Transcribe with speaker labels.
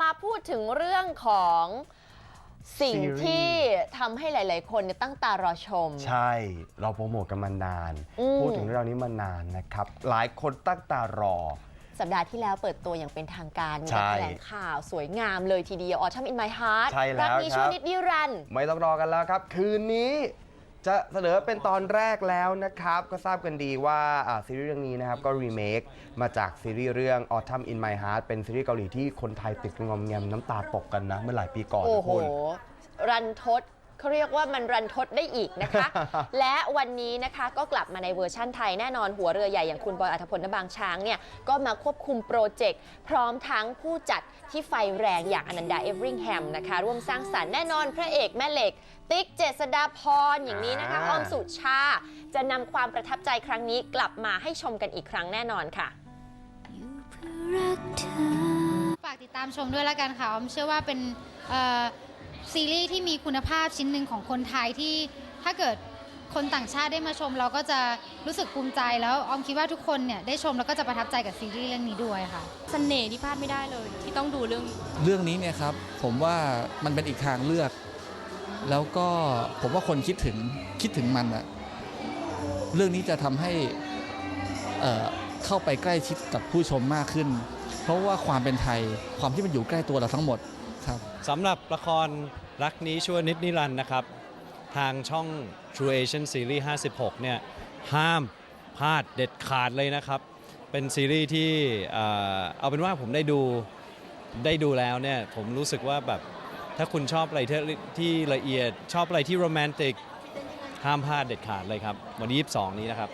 Speaker 1: มาพูดถึงเรื่องของสิ่ง
Speaker 2: ซีรีส์
Speaker 1: ที่ทำให้หลาย ๆ คนเนี่ยตั้งตารอชม
Speaker 2: ใช่ เราโปรโมทกันมานาน
Speaker 1: อืม
Speaker 2: พูดถึงเรื่องนี้มานานนะครับ หลายคนตั้งตารอ
Speaker 1: สัปดาห์ที่แล้วเปิดตัวอย่างเป็นทางการมี
Speaker 2: ใช่
Speaker 1: การแถลงข่าวสวยงามเลยทีเดียว Autumn in my heart
Speaker 2: ใช่แล้ว
Speaker 1: รันี้
Speaker 2: ครับ
Speaker 1: ชั่วนิดนิรันดร์
Speaker 2: ไม่ต้องรอกันแล้วครับ คืนนี้ จะเสนอเป็นตอนแรกแล้วนะครับ ก็ทราบกันดีว่าซีรีส์เรื่องนี้นะครับ ก็รีเมคมาจากซีรีส์เรื่อง Autumn in My Heart เป็นซีรีส์เกาหลีที่คนไทยติดงอมแงมน้ำตาตกกันนะ เมื่อหลายปีก่อน
Speaker 1: โอ้โห รันทด เขาเรียกว่ามันรันทดได้อีกนะคะ และวันนี้นะคะก็กลับมาในเวอร์ชั่นไทยแน่นอนหัวเรือใหญ่อย่างคุณบอยอัธพลนบางช้างเนี่ยก็มาควบคุมโปรเจกต์พร้อมทั้งผู้จัดที่ไฟแรงอย่างอนันดาเอเวอริงแฮมนะคะร่วมสร้างสรรค์แน่นอนพระเอกแม่เหล็ก ติ๊กเจษดาพรอย่างนี้นะคะ
Speaker 2: อ่า
Speaker 1: ออมสุชา จะนำความประทับใจครั้งนี้กลับมาให้ชมกันอีกครั้งแน่นอนค่ะ
Speaker 3: ฝากติดตามชมด้วยแล้วกันค่ะออมเชื่อว่าเป็นเอ่อ ซีรีส์ที่มีคุณภาพชิ้นหนึ่งของคนไทยที่ถ้าเกิดคนต่างชาติได้มาชมเราก็จะรู้สึกภูมิใจแล้วออมคิดว่าทุกคนเนี่ยได้ชมแล้วก็จะประทับใจกับซีรีส์เรื่องนี้ด้วยค่ะ
Speaker 4: เสน่ห์ที่พลาดไม่ได้เลย ที่ต้องดูเรื่องนี้
Speaker 5: เรื่องนี้เนี่ยครับผมว่ามันเป็นอีกทางเลือก แล้วก็ผมว่าคนคิดถึงคิดถึงมันอะเรื่องนี้จะทำให้เอ่อเข้าไปใกล้ชิดกับผู้ชมมากขึ้น เพราะว่าความเป็นไทยความที่มันอยู่ใกล้ตัวเราทั้งหมด ครับ
Speaker 6: สำหรับละครรักนี้ชั่วนิดนิรันดร์นะครับ ทางช่อง True Asian Series 56 เนี่ย ห้ามพลาดเด็ดขาดเลยนะครับ เป็นซีรีส์ที่เอ่อเอาเป็นว่าผมได้ดูได้ดูแล้วเนี่ย ผมรู้สึกว่าแบบ ถ้าคุณชอบอะไรที่ที่ละเอียดชอบอะไรที่โรแมนติก ห้ามพลาดเด็ดขาดเลยครับ วันที่22 นี้นะครับ